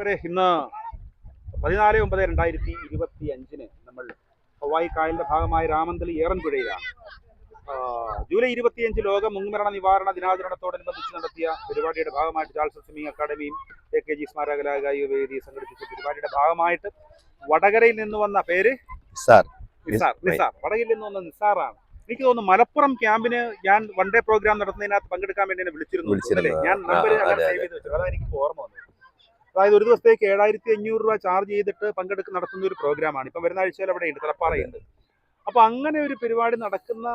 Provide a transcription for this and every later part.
പ്രിയപ്പെട്ടവരെ ഇന്ന് പതിനാല് ഒമ്പത് രണ്ടായിരത്തി ഇരുപത്തി അഞ്ചിന് നമ്മൾ ഹവായി കായലിന്റെ ഭാഗമായ രാമന്തളി ഏറൻപുഴയിലാണ്. ജൂലൈ ഇരുപത്തിയഞ്ച് ലോക മുങ്ങുമരണ നിവാരണ ദിനാചരണത്തോടനുബന്ധിച്ച് നടത്തിയ പരിപാടിയുടെ ഭാഗമായിട്ട് ചാൾസ് സ്വിമ്മിംഗ് അക്കാദമിയും എ കെ ജി സ്മാരകലാകായിക വേദി സംഘടിപ്പിച്ച പരിപാടിയുടെ ഭാഗമായിട്ട് വടകരയിൽ നിന്ന് വന്ന പേര് സാർ നിസാർ നിസാർ. വടകരയിൽ നിന്ന് വന്ന നിസാറാണ്. എനിക്ക് തോന്നുന്നു മലപ്പുറം ക്യാമ്പിന് ഞാൻ വൺ ഡേ പ്രോഗ്രാം നടത്തുന്നതിനകത്ത് പങ്കെടുക്കാൻ വേണ്ടി എന്നെ വിളിച്ചിരുന്നു. ഞാൻ നമ്പർ സേവ് ചെയ്ത് വെച്ചു. അതാണ് എനിക്ക് ഓർമ്മ വന്നത്. അതായത് ഒരു ദിവസത്തേക്ക് ഏഴായിരത്തി അഞ്ഞൂറ് രൂപ ചാർജ് ചെയ്തിട്ട് പങ്കെടുക്കുന്ന നടത്തുന്ന ഒരു പ്രോഗ്രാമാണ് ഇപ്പം വരുന്ന ആഴ്ചയിൽ അവിടെ ഉണ്ട് തലപ്പാറയുണ്ട് അപ്പോൾ അങ്ങനെ ഒരു പരിപാടി നടക്കുന്ന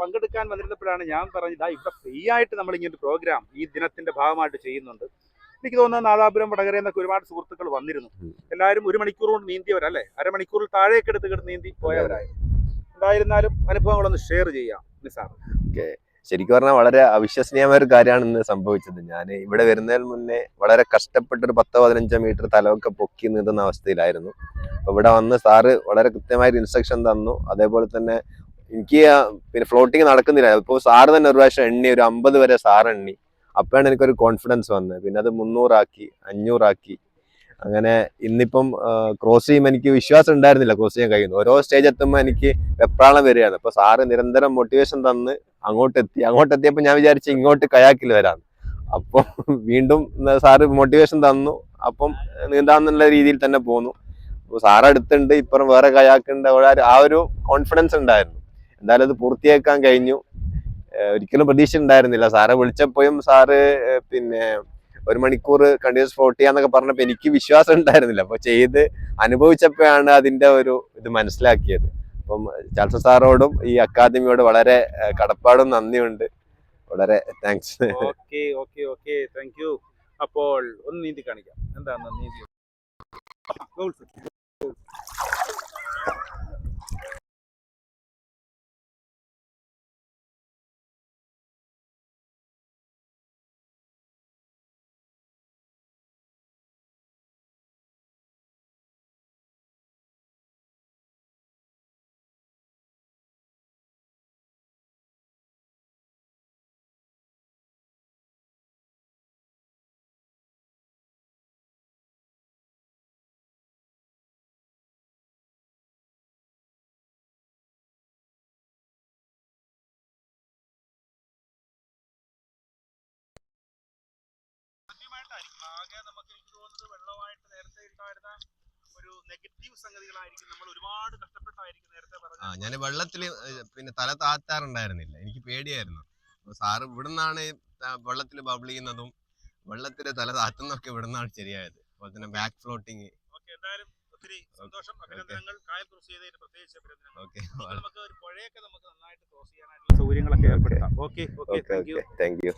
പങ്കെടുക്കാൻ വന്നിരുന്നപ്പോഴാണ് ഞാൻ പറഞ്ഞത് ആ ഇവിടെ ഫ്രീ ആയിട്ട് നമ്മൾ ഇങ്ങനൊരു പ്രോഗ്രാം ഈ ദിനത്തിന്റെ ഭാഗമായിട്ട് ചെയ്യുന്നുണ്ട്. എനിക്ക് തോന്നുന്നത് നാദാപുരം വടകര എന്നൊക്കെ ഒരുപാട് സുഹൃത്തുക്കൾ വന്നിരുന്നു. എല്ലാവരും ഒരു മണിക്കൂർ കൊണ്ട് നീന്തിയവരല്ലേ അരമണിക്കൂറിൽ താഴേക്ക് എടുത്ത് കിടന്ന് നീന്തി പോയവരായിരുന്നു എന്തായിരുന്നാലും അനുഭവങ്ങളൊന്ന് ഷെയർ ചെയ്യാം നിസാർ. ശരിക്കും പറഞ്ഞാൽ വളരെ അവിശ്വസനീയമായ ഒരു കാര്യമാണ് ഇന്ന് സംഭവിച്ചത്. ഞാൻ ഇവിടെ വരുന്നതിന് മുന്നേ വളരെ കഷ്ടപ്പെട്ട് ഒരു പത്തോ പതിനഞ്ചോ മീറ്റർ തലമൊക്കെ പൊക്കി നീന്തുന്ന അവസ്ഥയിലായിരുന്നു. അപ്പൊ ഇവിടെ വന്ന് സാറ് വളരെ കൃത്യമായ ഇൻസ്ട്രക്ഷൻ തന്നു. അതേപോലെ തന്നെ എനിക്ക് പിന്നെ ഫ്ലോട്ടിങ് നടക്കുന്നില്ല. ഇപ്പോൾ സാറ് തന്നെ ഒരു പ്രാവശ്യം എണ്ണി ഒരു അമ്പത് വരെ സാർ എണ്ണി. അപ്പോഴാണ് എനിക്കൊരു കോൺഫിഡൻസ് വന്നത്. പിന്നെ അത് മുന്നൂറാക്കി അഞ്ഞൂറാക്കി. അങ്ങനെ ഇന്നിപ്പം ക്രോസ് ചെയ്യുമ്പോൾ എനിക്ക് വിശ്വാസം ഉണ്ടായിരുന്നില്ല ക്രോസ് ചെയ്യാൻ കഴിയുന്നു ഓരോ സ്റ്റേജ് എത്തുമ്പോൾ എനിക്ക് വെപ്രാളം വരികയാണ്. അപ്പൊ സാറ് നിരന്തരം മോട്ടിവേഷൻ തന്ന് അങ്ങോട്ട് എത്തി അങ്ങോട്ട് എത്തിയപ്പോൾ ഞാൻ വിചാരിച്ചു ഇങ്ങോട്ട് കയാക്കിൽ വരാം അപ്പം വീണ്ടും സാറ് മോട്ടിവേഷൻ തന്നു. അപ്പം നീന്താന്നുള്ള രീതിയിൽ തന്നെ പോന്നു. അപ്പോൾ സാറ് അടുത്തുണ്ട്. ഇപ്പുറം വേറെ കയാക്കുണ്ട് അവിടെ ആ ഒരു കോൺഫിഡൻസ് ഉണ്ടായിരുന്നു. എന്തായാലും അത് പൂർത്തിയാക്കാൻ കഴിഞ്ഞു. ഒരിക്കലും പ്രതീക്ഷ ഉണ്ടായിരുന്നില്ല. സാറെ വിളിച്ചപ്പോഴും സാറ് പിന്നെ ഒരു മണിക്കൂർ കണ്ടിന്യൂസ് ഫ്ലോട്ട് ചെയ്യാന്നൊക്കെ പറഞ്ഞപ്പോൾ എനിക്ക് വിശ്വാസം ഉണ്ടായിരുന്നില്ല. അപ്പോൾ ചെയ്ത് അനുഭവിച്ചപ്പോഴാണ് അതിന്റെ ഒരു ഇത് മനസ്സിലാക്കിയത്. അപ്പം ചാൾസ സാറോടും ഈ അക്കാദമിയോട് വളരെ കടപ്പാടും നന്ദിയുണ്ട്. വളരെ thanks okay okay okay. Thank you അപ്പോൾ ഒന്ന് നീന്തി കാണിക്കാം. എന്താണ് നീന്തി ആദ്യമായിട്ടായിരിക്കും ആകെ നമുക്ക് എനിക്ക് തോന്നുന്നത് വെള്ളമായിട്ട് നേരത്തെ ഉണ്ടായിരുന്ന ഒരു നെഗറ്റീവ് സംഗതികളായിരിക്കും. നമ്മൾ ഒരുപാട് കഷ്ടപ്പെട്ടായിരിക്കും നേരത്തെ ആ ഞാൻ വെള്ളത്തിൽ പിന്നെ തല താത്താറുണ്ടായിരുന്നില്ല. എനിക്ക് പേടിയായിരുന്നു. അപ്പൊ സാറ് ഇവിടുന്നാണ് വെള്ളത്തിൽ ബബിൾ ചെയ്യുന്നതും വെള്ളത്തിൽ തല താത്തുന്നൊക്കെ ഇവിടുന്നാണ് ശരിയായത്. അതുപോലെ തന്നെ ബാക്ക് ഫ്ലോട്ടിങ് ഓക്കെ എന്തായാലും ഒത്തിരി സന്തോഷം. അഭിനന്ദനങ്ങൾ. കായൽ ക്രോസ് ചെയ്തതിന് പ്രത്യേകിച്ച് അഭിനന്ദനങ്ങൾ. ഓക്കെ നമുക്ക് ഒരു പുഴയൊക്കെ നമുക്ക് നന്നായിട്ട് ക്രോസ് ചെയ്യാനായിട്ടുള്ള സൗകര്യങ്ങളൊക്കെ ഏർപ്പെടുത്താം. Okay okay okay thank you. Okay. Thank you.